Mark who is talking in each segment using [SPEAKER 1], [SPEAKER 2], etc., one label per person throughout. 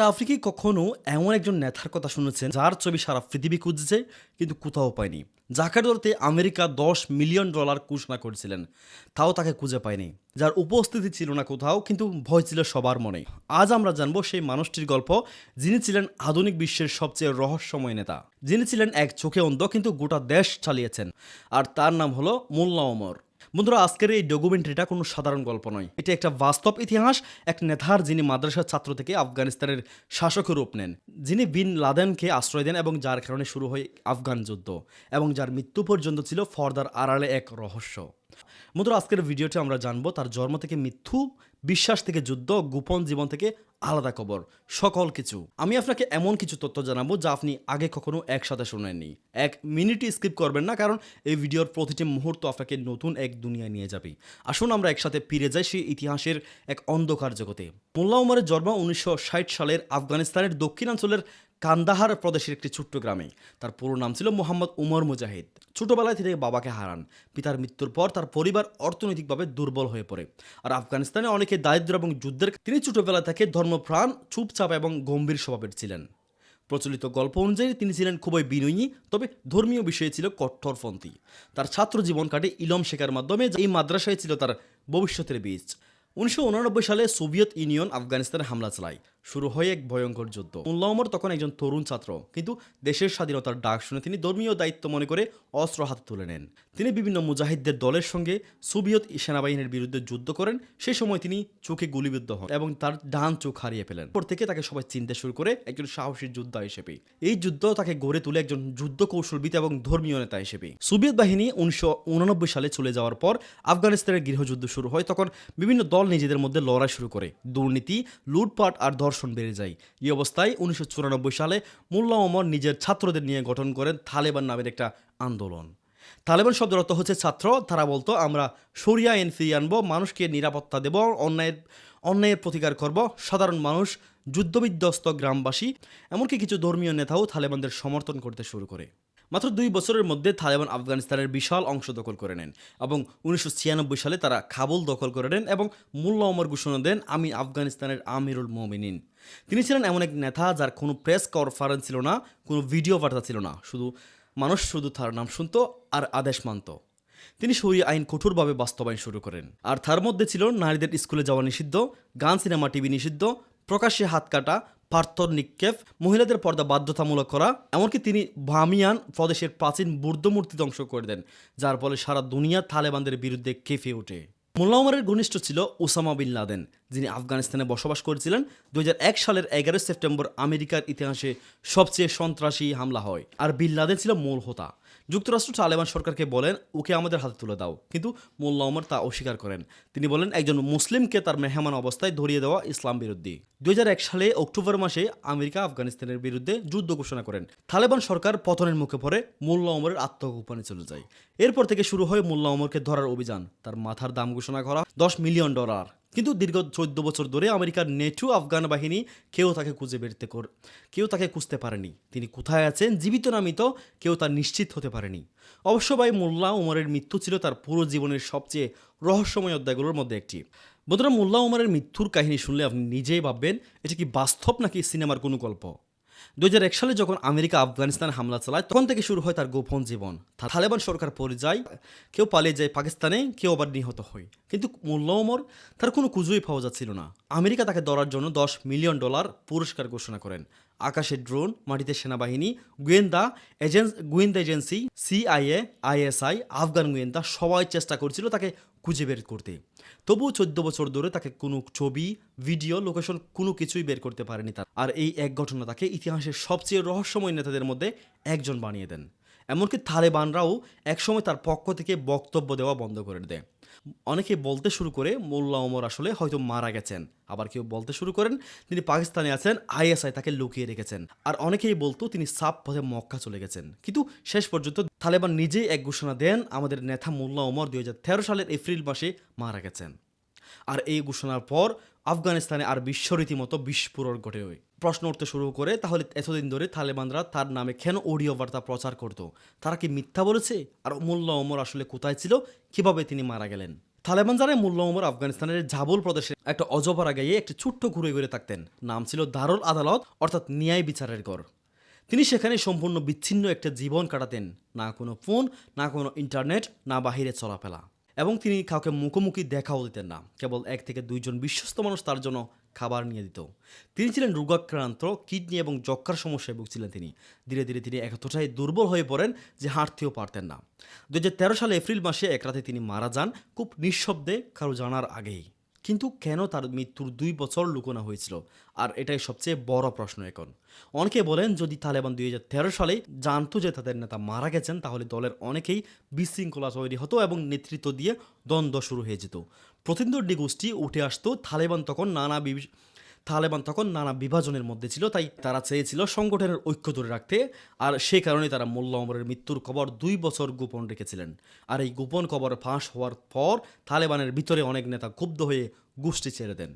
[SPEAKER 1] আচ্ছা আপনি কি কখনো এমন একজন নেতার কথা শুনেছেন যার ছবি সারা পৃথিবী খুঁজছে, কিন্তু কোথাও পায়নি? যাকে ধরতে আমেরিকা দশ মিলিয়ন ডলার ঘোষণা করেছিলেন, তাও তাকে খুঁজে পায়নি, যার উপস্থিতি ছিল না কোথাও, কিন্তু ভয় ছিল সবার মনে। আজ আমরা জানব সেই মানুষটির গল্প, যিনি ছিলেন আধুনিক বিশ্বের সবচেয়ে রহস্যময় নেতা। যিনি ছিলেন এক চোখে অন্ধ, কিন্তু গোটা দেশ চালিয়েছেন, আর তার নাম হলো মোল্লা ওমর। বন্ধুরা, আজকের এই ডকুমেন্টারিটা কোনো সাধারণ গল্প নয়। এটি একটা বাস্তব ইতিহাস, এক নেতার যিনি মাদ্রাসার ছাত্র থেকে আফগানিস্তানের শাসকের রূপ নেন। যিনি বিন লাদেনকে আশ্রয় দেন এবং যার কারণে শুরু হয় আফগান যুদ্ধ এবং যার মৃত্যু পর্যন্ত ছিল ফর্দার আড়ালে এক রহস্য। বন্ধুরা, আজকের ভিডিওটি আমরা জানব তার জন্ম থেকে মৃত্যু বিশ্বাস থেকে যুদ্ধ, গোপন জীবন থেকে আলাদা খবর সকল কিছু। আমি আপনাকে এমন কিছু তথ্য জানাব যা আপনি আগে কখনো একসাথে শোনেননি। এক মিনিটই স্কিপ করবেন না, কারণ এই ভিডিওর প্রতিটি মুহূর্ত আপনাকে নতুন এক দুনিয়ায় নিয়ে যাবে। আসুন আমরা একসাথে ফিরে যাই সেই ইতিহাসের এক অন্ধকার জগতে। মোল্লা উমারের জন্ম উনিশশো ষাট সালের আফগানিস্তানের দক্ষিণাঞ্চলের কান্দাহার প্রদেশের একটি ছোট্ট গ্রামে। তার পুরো নাম ছিল মোহাম্মদ উমর মুজাহিদ। ছোটবেলায় থেকে বাবাকে হারান। পিতার মৃত্যুর পর তার পরিবার অর্থনৈতিকভাবে দুর্বল হয়ে পড়ে। আর আফগানিস্তানে অনেকে দারিদ্র এবং যুদ্ধের তিনি ছোটবেলা থেকে ধর্মপ্রাণ, চুপচাপ এবং গম্ভীর স্বভাবের ছিলেন। প্রচলিত গল্প অনুযায়ী তিনি ছিলেন খুবই বিনয়ী, তবে ধর্মীয় বিষয়ে ছিল কঠোরপন্থী তার ছাত্র জীবন কাটে ইলম শেখার মাধ্যমে এই মাদ্রাসায় ছিল তার ভবিষ্যতের বীজ। উনিশশো সালে সোভিয়েত ইউনিয়ন আফগানিস্তানে হামলা চালায়। শুরু হয় এক ভয়ঙ্কর যুদ্ধ। উল্লাহ ওমর তখন একজন তরুণ ছাত্র, কিন্তু দেশের স্বাধীনতার ডাক শুনে তিনি ধর্মীয় দায়িত্ব মনে করে অস্ত্র হাতে তুলে নেন। তিনি বিভিন্ন মুজাহিদদের দলের সঙ্গে সোভিয়েত সেনাবাহিনীর বিরুদ্ধে যুদ্ধ করেন সেই সময় তিনি চোখে গুলিবিদ্ধ হন এবং তার ডান চোখ হারিয়ে ফেলেন। পর থেকে তাকে সবাই চিনতে শুরু করে একজন সাহসী যোদ্ধা হিসেবে। এই যুদ্ধ তাকে গড়ে তুলে একজন যুদ্ধ কৌশলবিদ এবং ধর্মীয় নেতা হিসেবে। সোভিয়েত বাহিনী উনিশশো সালে চলে যাওয়ার পর আফগানিস্তানের গৃহযুদ্ধ শুরু হয়, তখন বিভিন্ন দল নিজেদের মধ্যে লড়াই শুরু করে। দুর্নীতি, লুটপাট আর ধর্ষণ বেড়ে যায়। এই অবস্থায় উনিশশো সালে মোল্লা ওমর নিজের ছাত্রদের নিয়ে গঠন করেন তালেবান নামের একটা আন্দোলন। তালেবান শব্দের অর্থ হচ্ছে, ছাত্র, তারা বলতো, আমরা সরিয়া আইন ফিরিয়ে আনব, মানুষকে নিরাপত্তা দেব, অন্যায়ের অন্যায়ের প্রতিকার করব, সাধারণ মানুষ, যুদ্ধবিধ্বস্ত গ্রামবাসী। এমনকি কিছু ধর্মীয় নেতাও তালেবানদের সমর্থন করতে শুরু করে। মাত্র দুই বছরের মধ্যে তালেবান আফগানিস্তানের বিশাল অংশ দখল করে নেন এবং উনিশশো ছিয়ানব্বই সালে তারা খাবুল দখল করে নেন এবং মোল্লা ওমর ঘোষণা দেন, আমি আফগানিস্তানের আমিরুল মোমিনিন। তিনি ছিলেন এমন এক নেতা যার কোনো প্রেস কনফারেন্স ছিল না, কোনো ভিডিও বার্তা ছিল না। শুধু মানুষ শুধু তার নাম শুনত আর আদেশ মানত। তিনি সরিয়ে আইন কঠোরভাবে বাস্তবায়ন শুরু করেন। আর তার মধ্যে ছিল নারীদের স্কুলে যাওয়া নিষিদ্ধ, গান, সিনেমা, টিভি নিষিদ্ধ, প্রকাশ্যে হাত কাটা পার্থর নিক্ষেপ মহিলাদের পর্দা বাধ্যতামূলক করা, এমনকি তিনি বামিয়ান প্রদেশের প্রাচীন বুদ্ধ মূর্তি ধ্বংস করে দেন, যার ফলে সারা দুনিয়া তালেবানদের বিরুদ্ধে কেঁপে ওঠে। মোল্লা ওমরের ঘনিষ্ঠ ছিল ওসামা বিন লাদেন, যিনি আফগানিস্তানে বসবাস করেছিলেন। দুই হাজার এক সালের এগারোই সেপ্টেম্বর আমেরিকার ইতিহাসে সবচেয়ে সন্ত্রাসী হামলা হয়, আর বিন লাদেন ছিল মূল হোতা। যুক্তরাষ্ট্র তালেবান সরকারকে বলেন, ওকে আমাদের হাতে তুলে দাও। কিন্তু মোল্লা ওমর তা অস্বীকার করেন। তিনি বলেন, একজন মুসলিমকে তার মেহমান অবস্থায় ধরিয়ে দেওয়া ইসলাম বিরোধী। দুই হাজার এক সালে অক্টোবর মাসে আমেরিকা আফগানিস্তানের বিরুদ্ধে যুদ্ধ ঘোষণা করেন। তালেবান সরকার পতনের মুখে পড়ে, মোল্লা ওমরের আত্মগোপনে চলে যায়। এরপর থেকে শুরু হয় মোল্লা ওমরকে ধরার অভিযান। তার মাথার দাম ঘোষণা করা দশ মিলিয়ন ডলার। কিন্তু দীর্ঘ চোদ্দ বছর ধরে আমেরিকার নেটু আফগান বাহিনী কেউ তাকে খুঁজে বেরতে কর কেউ তাকে খুঁজতে পারেনি। তিনি কোথায় আছেন, জীবিত না মৃত, কেউ তা নিশ্চিত হতে পারেনি। অবশ্য ভাই মোল্লা উমরের মৃত্যু ছিল তার পুরো জীবনের সবচেয়ে রহস্যময় অধ্যায়গুলোর মধ্যে একটি। বন্ধুরা, মোল্লা উমরের মৃত্যুর কাহিনী শুনলে আপনি নিজেই ভাববেন, এটা কি বাস্তব নাকি সিনেমার কোনো গল্প? দুই হাজার এক সালে যখন আমেরিকা আফগানিস্তান হামলা চালায়, তখন থেকে শুরু হয় তার গোপন জীবন। তালেবান সরকার পরে যায় কেউ পালিয়ে যায় পাকিস্তানে, কেউ আবার নিহত হয়। কিন্তু মোল্লা ওমর তার কোনো কুজুই পাওয়া যাচ্ছিল না। আমেরিকা তাকে ধরার জন্য দশ মিলিয়ন ডলার পুরস্কার ঘোষণা করেন। আকাশে ড্রোন, মাটিতে সেনাবাহিনী, গোয়েন্দা এজেন্স, গোয়েন্দা এজেন্সি, সিআইএ, আইএসআই, আফগান গোয়েন্দা সবাই চেষ্টা করছিল তাকে খুঁজে বের করতে। তবুও চোদ্দ বছর ধরে তাকে কোনো ছবি, ভিডিও, লোকেশন কোনো কিছুই বের করতে পারেনি তার। আর এই এক ঘটনা তাকে ইতিহাসের সবচেয়ে রহস্যময় নেতাদের মধ্যে একজন বানিয়ে দেন। এমনকি তালেবানরাও একসময় তার পক্ষ থেকে বক্তব্য দেওয়া বন্ধ করে দেয়। অনেকে বলতে শুরু করে, মোল্লা ওমর আসলে হয়তো মারা গেছেন। আবার কেউ বলতে শুরু করেন, তিনি পাকিস্তানে আছেন, আইএসআই তাকে লুকিয়ে রেখেছেন। আর অনেকেই বলতো তিনি সাপ পথে মক্কা চলে গেছেন। কিন্তু শেষ পর্যন্ত তালেবান নিজেই এক ঘোষণা দেন, আমাদের নেতা মোল্লা ওমর দুই হাজার তেরো সালের এপ্রিল মাসে মারা গেছেন। আর এই ঘোষণার পর আফগানিস্তানে আর বিশ্ব রীতিমতো বিস্ফোরণ ঘটে হয় প্রশ্ন উঠতে শুরু করে, তাহলে এতদিন ধরে তালেবানরা তার নামে কেন অডিও বার্তা প্রচার করতো? তারা কি মিথ্যা বলেছে? আর মোল্লা ওমর আসলে কোথায় ছিল? কীভাবে তিনি মারা গেলেন? তালেবান জানে মোল্লা ওমর আফগানিস্তানের জাবুল প্রদেশে একটা অজপাড়া গাইয়ে একটি ছোট্ট ঘুরে ঘুরে থাকতেন। নাম ছিল দারুল আদালত, অর্থাৎ ন্যায় বিচারের ঘর। তিনি সেখানে সম্পূর্ণ বিচ্ছিন্ন একটা জীবন কাটাতেন। না কোনো ফোন, না কোনো ইন্টারনেট, না বাহিরে চলাফেরা। এবং তিনি কাউকে মুখোমুখি দেখাও দিতেন না। কেবল এক থেকে দুইজন বিশ্বস্ত মানুষ তার জন্য খাবার নিয়ে দিত। তিনি ছিলেন রোগাক্রান্ত, কিডনি এবং যক্ষার সমস্যায় ভুগছিলেন তিনি। ধীরে ধীরে তিনি এতটাই দুর্বল হয়ে পড়েন যে হাঁটতেও পারতেন না। দু হাজার তেরো সালে এপ্রিল মাসে এক রাতে তিনি মারা যান। খুব নিঃশব্দে, কারও জানার আগেই। কিন্তু কেন তার মৃত্যুর দুই বছর লুকোনো হয়েছিল? আর এটাই সবচেয়ে বড় প্রশ্ন এখন। অনেকে বলেন, যদি তালেবান দুই হাজার তেরো সালে জানতো যে তাদের নেতা মারা গেছেন, তাহলে দলের অনেকেই বিশৃঙ্খলা তৈরি হতো এবং নেতৃত্ব দিয়ে দ্বন্দ্ব শুরু হয়ে যেত। প্রতিদ্বন্দ্বী গোষ্ঠী উঠে আসতো, তালেবান তখন নানা তালেবান তখন নানা বিভাজনের মধ্যে ছিল, তাই তারা চেয়েছিল সংগঠনের ঐক্য ধরে রাখতে, আর সে কারণে তারা মোল্লা অমরের মৃত্যুর খবর দুই বছর গোপন রেখেছিলেন। আর এই গোপন খবর ফাঁস হওয়ার পর তালেবানের ভিতরে অনেক নেতা ক্ষুব্ধ হয়ে গোষ্ঠী ছেড়ে দেন।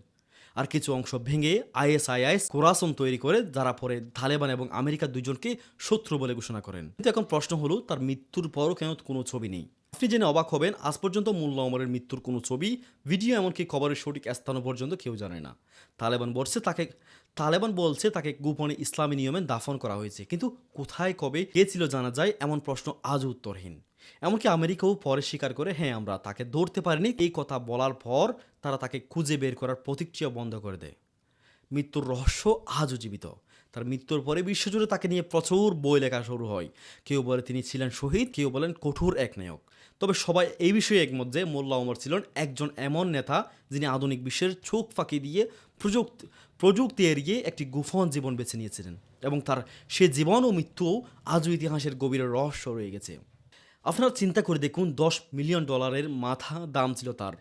[SPEAKER 1] আর কিছু অংশ ভেঙে আইএসআইএস কোরাসন তৈরি করে যারা পরে তালেবান এবং আমেরিকা দুজনকে শত্রু বলে ঘোষণা করেন। কিন্তু এখন প্রশ্ন হলো, তার মৃত্যুর পরও কেন কোনো ছবি নেই? আপনি জেনে অবাক হবেন, আজ পর্যন্ত মোল্লা ওমরের মৃত্যুর কোনো ছবি, ভিডিও এমনকি খবরের সঠিক স্থানও পর্যন্ত কেউ জানে না। তালেবান বলছে তাকে, তালেবান বলছে তাকে গোপনে ইসলামী নিয়মে দাফন করা হয়েছে। কিন্তু কোথায়, কবে, কে ছিল জানা যায়, এমন প্রশ্ন আজও উত্তরহীন। এমনকি আমেরিকাও পরে স্বীকার করে হ্যাঁ আমরা তাকে ধরতে পারিনি। এই কথা বলার পর তারা তাকে খুঁজে বের করার প্রতিক্রিয়া বন্ধ করে দেয়। মৃত্যুর রহস্য আজও জীবিত। তার মৃত্যুর পরে বিশ্বজুড়ে তাকে নিয়ে প্রচুর বই লেখা শুরু হয়। কেউ বলে তিনি ছিলেন শহীদ, কেউ বলেন কঠোর এক নায়ক। তবে সবাই এই বিষয়ে একমত যে মোল্লা ওমর ছিলেন একজন এমন নেতা যিনি আধুনিক বিশ্বের চোখ ফাঁকি দিয়ে প্রযুক্তি প্রযুক্তি এড়িয়ে একটি গুফন জীবন বেছে নিয়েছিলেন এবং তার সে জীবন ও মৃত্যুও আজও ইতিহাসের গভীরে রহস্য রয়ে গেছে। আপনারা চিন্তা করে দেখুন, দশ মিলিয়ন ডলারের মাথা দাম ছিল তার।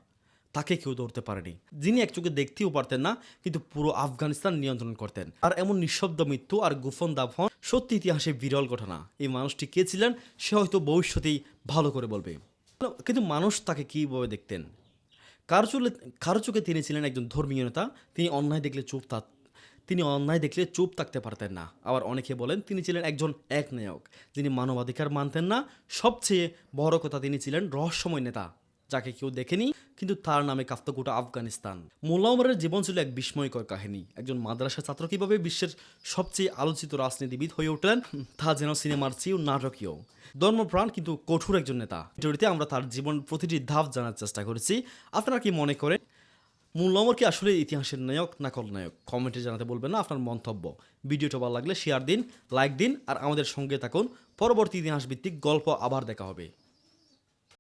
[SPEAKER 1] তাকে কেউ ধরতে পারেনি। যিনি এক চোখে দেখতেও পারতেন না, কিন্তু পুরো আফগানিস্তান নিয়ন্ত্রণ করতেন। আর এমন নিঃশব্দ মৃত্যু আর গুফন দাফন সত্যি ইতিহাসে বিরল ঘটনা। এই মানুষটি কে ছিলেন, সে হয়তো ভবিষ্যতেই ভালো করে বলবে। কিন্তু মানুষ তাকে কীভাবে দেখতেন? কারও চুলে, কারও চোখে তিনি ছিলেন একজন ধর্মীয় নেতা, তিনি অন্যায় দেখলে চুপ থাক, তিনি অন্যায় দেখলে চুপ থাকতে পারতেন না। আবার অনেকে বলেন তিনি ছিলেন একজন এক নায়ক, যিনি মানবাধিকার মানতেন না, সবচেয়ে বড় কথা তিনি ছিলেন রহস্যময় নেতা। যাকে কেউ দেখেনি, কিন্তু তার নামে কাঁপত গোটা আফগানিস্তান। মোল্লা ওমরের জীবন ছিল এক বিস্ময়কর কাহিনী। একজন মাদ্রাসা ছাত্র কীভাবে বিশ্বের সবচেয়ে আলোচিত রাজনীতিবিদ হয়ে উঠলেন, তা যেন সিনেমার চেয়েও নাটকীয়। ধর্মপ্রাণ, কিন্তু কঠোর একজন নেতা। ভিডিওটিতে আমরা তার জীবন প্রতিটি ধাপ জানার চেষ্টা করেছি। আপনারা কি মনে করেন, মোল্লা কি আসলে ইতিহাসের নায়ক না নায়ক কমেন্টে জানাতে বলবেন না আপনার মন্তব্য। ভিডিওটা ভালো লাগলে শেয়ার দিন লাইক দিন, আর আমাদের সঙ্গে থাকুন। পরবর্তী ইতিহাস ভিত্তিক গল্প আবার দেখা হবে।